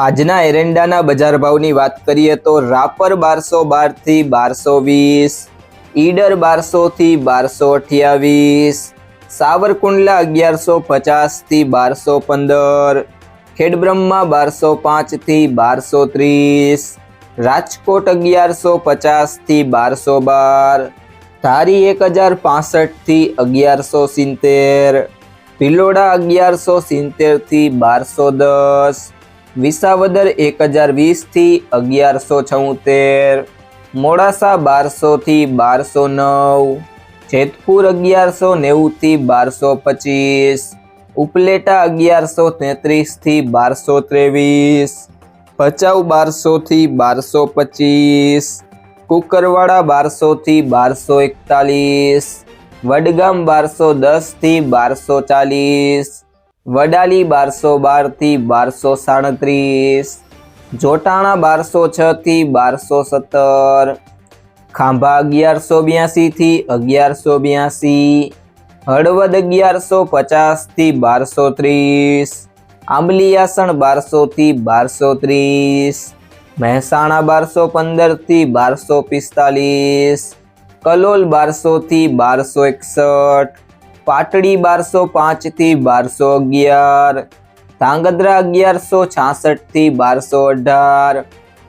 આજના એરંડાના બજાર ભાવની વાત કરીએ તો રાપર બારસો બારથી બારસો વીસ, ઈડર બારસોથી બારસો અઠ્યાવીસ, સાવરકુંડલા અગિયારસો પચાસથી બારસો પંદર, ખેડબ્રહ્મા બારસો પાંચથી બારસો ત્રીસ, રાજકોટ અગિયારસો પચાસથી બારસો બાર, ધારી એક હજાર પાસઠથી અગિયારસો સિત્તેર, ભિલોડા અગિયારસો સિત્તેરથી બારસો દસ વિસાવદર એક હજાર વીસથી અગિયારસો છોતેર, મોડાસા બારસોથી બારસો નવ, જેતપુર અગિયારસો નેવુંથી બારસો પચીસ, ઉપલેટા અગિયારસો તેત્રીસથી બારસો ત્રેવીસ, ભચાઉ બારસોથી બારસો પચીસ, કુકરવાડા બારસોથી બારસો એકતાલીસ, વડગામ બારસો દસથી બારસો ચાલીસ વડાલી બારસો બારથી બારસો સાડત્રીસ, જોટાણા બારસો છથી બારસો સત્તર, ખાંભા અગિયારસો બ્યાસીથી અગિયારસો બ્યાસી, હળવદ અગિયારસો પચાસથી બારસો ત્રીસ આંબલીયાસણ બારસોથી બારસો ત્રીસ, મહેસાણા બારસો પંદરથી બારસો પિસ્તાલીસ, કલોલ બારસોથી બારસો એકસઠ પાટડી બારસો પાંચથી બારસો અગિયાર. ધાંગધ્રા અગિયારસો છાસઠથી બારસો અઢાર.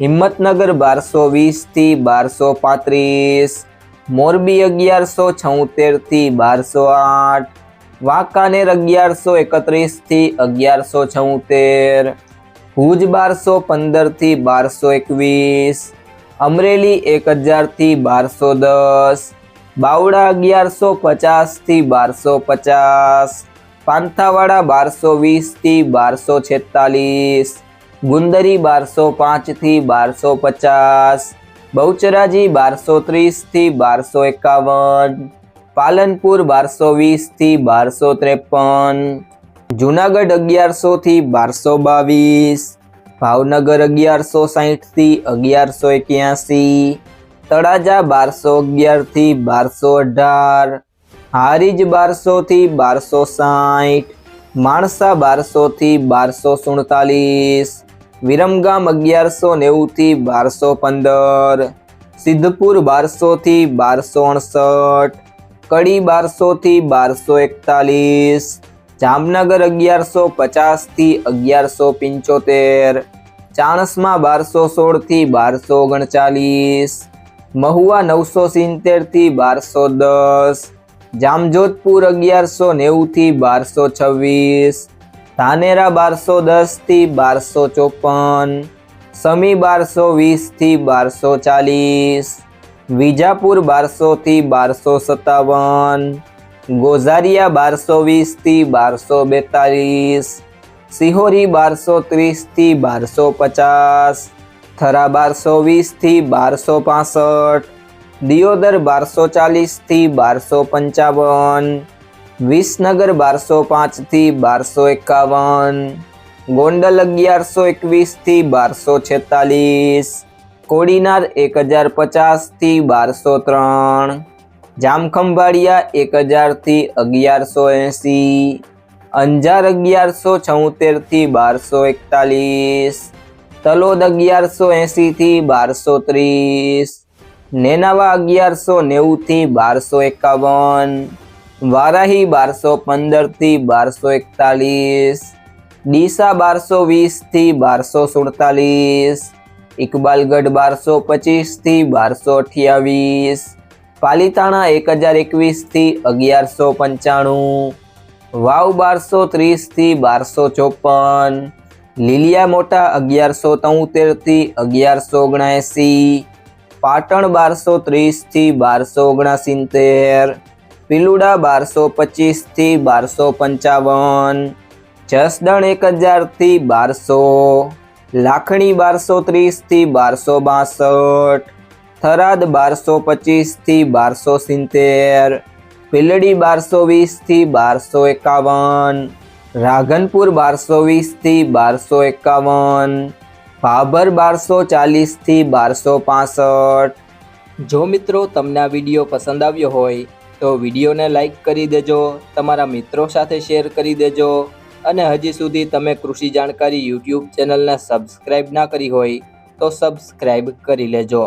હિંમતનગર બારસો વીસથી બારસો પાંત્રીસ. મોરબી અગિયારસો છોતેરથી બારસો આઠ. વાંકાનેર અગિયારસો એકત્રીસથી અગિયારસો છોતેર. ભુજ બારસો પંદરથી બારસો એકવીસ. અમરેલી એક હજારથી બારસો દસ. બાવડા અગિયારસો પચાસથી બારસો પચાસ. પાંથાવાડા બારસો વીસથી બારસો છેતાલીસ. ગુંદરી બારસો પાંચથી બારસો પચાસ. બહુચરાજી બારસો ત્રીસથી બારસો એકાવન. પાલનપુર બારસો વીસથી બારસો ત્રેપન. જુનાગઢ અગિયારસોથી બારસો બાવીસ. ભાવનગર અગિયારસો સાહીઠથી અગિયારસો એક્યાસી. તળાજા બારસો અગિયારથી બારસો અઢાર, હારીજ બારસોથી બારસો સાઠ માણસા બારસોથી બારસો સુડતાલીસ, વિરમગામ અગિયારસો નેવુંથી બારસો પંદર, સિદ્ધપુર બારસોથી બારસો અડસઠ, કડી બારસોથી બારસો એકતાલીસ, જામનગર અગિયારસો પચાસથી અગિયારસો પંચોતેર, ચાણસમાં બારસો સોળથી બારસો ઓગણચાલીસ મહુવા નવસો સિત્તેરથી બારસો દસ. જામજોધપુર અગિયારસો નેવુંથી બારસો છવ્વીસ. ધાનેરા બારસો દસથી બારસો ચોપન. સમી બારસો વીસથી બારસો ચાલીસ. વિજાપુર બારસોથી બારસો સત્તાવન. ગોઝારિયા બારસો વીસથી બારસો બેતાલીસ. સિહોરી બારસો ત્રીસથી બારસો પચાસ. થરા બારસો વીસથી બારસો પાસઠ, દિયોદર બારસો ચાલીસથી બારસો પંચાવન, વિસનગર બારસો પાંચથી બારસો એકાવન, ગોંડલ અગિયારસો એકવીસથી બારસો છેતાલીસ, કોડીનાર એક હજાર પચાસથી બારસો ત્રણ, જામખંભાળિયા એક હજારથી અગિયારસો એંસી, અંજાર અગિયારસો છોતેરથી બારસો એકતાલીસ તલોદ અગિયારસો એંસીથી બારસો ત્રીસ, નેનાવા અગિયારસો નેવુંથી બારસો એકાવન, વારાહી બારસો પંદરથી બારસો એકતાલીસ, ડીસા બારસો વીસથી બારસો સુડતાલીસ, ઇકબાલગઢ બારસો પચીસથી બારસો અઠ્યાવીસ, પાલીતાણા એક હજાર એકવીસથી અગિયારસો પંચાણું, વાવ બારસો ત્રીસથી બારસો ચોપન લીલિયા મોટા અગિયારસો તોતેરથી અગિયારસો ઓગણએંસી પાટણ બારસો ત્રીસથી બારસો ઓગણસિત્તેર, પિલુડા બારસો પચીસથી બારસો પંચાવન, જસદણ એક હજારથી બારસો, લાખણી બારસો ત્રીસથી બારસો બાસઠ, થરાદ બારસો પચીસથી બારસો સિત્તેર, પીલડી બારસો વીસથી બારસો એકાવન રાધનપુર બારસો વીસથી બારસો એકાવન, ભાભર બારસો ચાલીસથી બારસો પાસઠ. જો મિત્રો તમને આ વીડિયો પસંદ આવ્યો હોય, તો વિડીયોને લાઈક કરી દેજો, તમારા મિત્રો સાથે શેર કરી દેજો, અને હજી સુધી તમે કૃષિ જાણકારી યુટ્યુબ ચેનલને સબસ્ક્રાઈબ ના કરી હોય, તો સબસ્ક્રાઈબ કરી લેજો.